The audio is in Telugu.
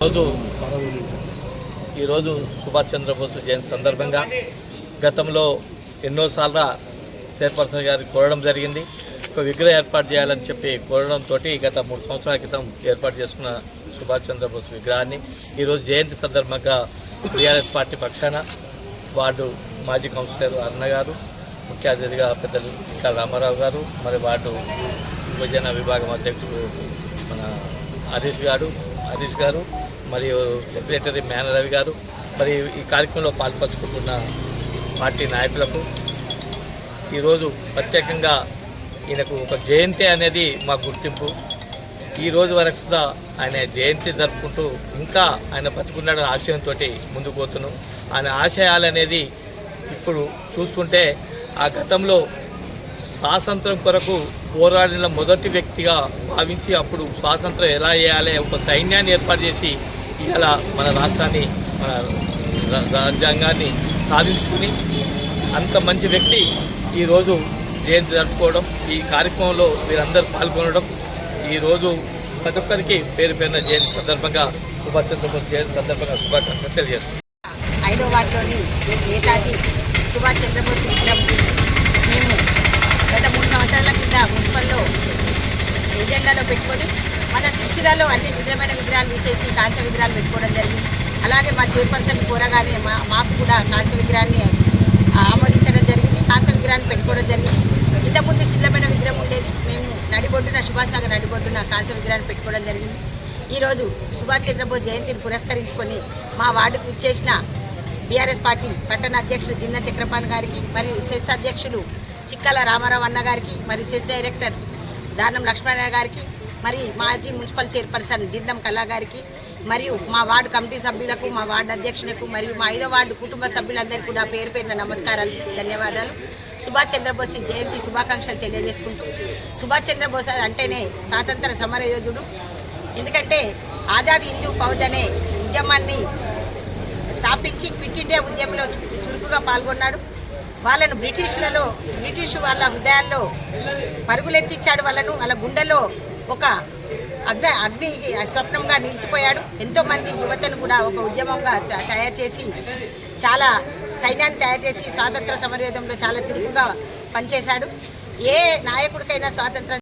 రోజు ఈరోజు సుభాష్ చంద్రబోస్ జయంతి సందర్భంగా గతంలో ఎన్నోసార్లు చైర్పర్సన్ గారిని కోరడం జరిగింది. ఒక విగ్రహం ఏర్పాటు చేయాలని చెప్పి కోరడంతో గత మూడు సంవత్సరాల క్రితం ఏర్పాటు చేసుకున్న సుభాష్ చంద్రబోస్ విగ్రహాన్ని ఈరోజు జయంతి సందర్భంగా టీఆర్ఎస్ పార్టీ పక్షాన వార్డు మాజీ కౌన్సిలర్ అన్న గారు ముఖ్య అతిథిగా పెద్దలు ఇంకా రామారావు గారు మరి వార్డు విభజన విభాగం అధ్యక్షుడు మన హరీష్ గారు హరీష్ గారు మరియు సెక్రటరీ మేనరవి గారు మరి ఈ కార్యక్రమంలో పాల్పంచుకుంటున్న పార్టీ నాయకులకు ఈరోజు ప్రత్యేకంగా ఈయనకు ఒక జయంతి అనేది మా గుర్తింపు. ఈ రోజు వరకు కూడా ఆయన జయంతి జరుపుకుంటూ ఇంకా ఆయన బతుకున్నాడనే ఆశయంతో ముందుకు పోతున్నాం. ఆయన ఆశయాలు అనేది ఇప్పుడు చూస్తుంటే ఆ గతంలో స్వాతంత్రం కొరకు పోరాడిన మొదటి వ్యక్తిగా భావించి అప్పుడు స్వాతంత్రం ఎలా చేయాలి ఒక సైన్యాన్ని ఏర్పాటు చేసి ఇవాళ మన రాష్ట్రాన్ని మన రాజ్యాంగాన్ని సాధించుకుని అంత మంచి వ్యక్తి ఈరోజు జయంతి జరుపుకోవడం ఈ కార్యక్రమంలో మీరందరూ పాల్గొనడం ఈరోజు ప్రతి ఒక్కరికి పేరు పేరున జయంతి సందర్భంగా సుభాష్ చంద్రబోస్ జయంతి సందర్భంగా శుభాకాంక్షలు తెలియజేస్తున్నాను. ఐదో వార్డులోని నేతాజీ సుభాష్ చంద్రబోస్ విగ్రహం గత మూడు సంవత్సరాల కింద మున్సిపల్లో ఎజెండాలో పెట్టుకొని మన శిశిరాలో అన్ని శిథిరమైన విగ్రహాలు తీసేసి కాంస్య విగ్రహాలు పెట్టుకోవడం జరిగింది. అలాగే మా చైర్పర్సన్ కోరగానే మా మాకు కూడా కాంస్య విగ్రహాన్ని ఆమోదించడం జరిగింది. కాంస్య విగ్రహాన్ని పెట్టుకోవడం జరిగింది. ఇంతకుముందు శిథిలమైన విగ్రహం ఉండేది. మేము నడిబొడ్డున సుభాష్ నగర్ నడిబొడ్డున కాంస్య విగ్రహాన్ని పెట్టుకోవడం జరిగింది. ఈరోజు సుభాష్ చంద్రబోస్ జయంతిని పురస్కరించుకొని మా వార్డుకు ఇచ్చేసిన బీఆర్ఎస్ పార్టీ పట్టణ అధ్యక్షుడు దిన్న చక్రపాణి గారికి మరియు సెస్ అధ్యక్షులు చిక్కల రామారావు అన్న గారికి మరియు సెస్ డైరెక్టర్ దానం లక్ష్మణ గారికి మరి మాజీ మున్సిపల్ చైర్పర్సన్ జిందం కళా గారికి మరియు మా వార్డు కమిటీ సభ్యులకు మా వార్డు అధ్యక్షులకు మరియు మా ఐదో వార్డు కుటుంబ సభ్యులందరికీ కూడా పేరు పేరున నమస్కారాలు ధన్యవాదాలు. సుభాష్ చంద్రబోస్ జయంతి శుభాకాంక్షలు తెలియజేసుకుంటూ సుభాష్ చంద్రబోస్ అంటేనే స్వాతంత్ర సమర యోధుడు ఎందుకంటే ఆజాద్ హిందూ ఫౌజ్ అనే ఉద్యమాన్ని స్థాపించి క్విట్ ఇండియా ఉద్యమంలో చురుకుగా పాల్గొన్నాడు. వాళ్ళను బ్రిటిష్లలో బ్రిటిష్ వాళ్ళ హృదయాల్లో పరుగులెత్తించాడు వాళ్ళను. వాళ్ళ గుండెలో ఒక అగ్ని అగ్ని స్వప్నంగా నిలిచిపోయాడు. ఎంతోమంది యువతను కూడా ఒక ఉద్యమంగా త- తయారు చేసి చాలా సైన్యాన్ని తయారు చేసి స్వాతంత్ర సమరయుధంలో చాలా చురుకుగా పనిచేశాడు. ఏ నాయకుడికైనా స్వాతంత్రం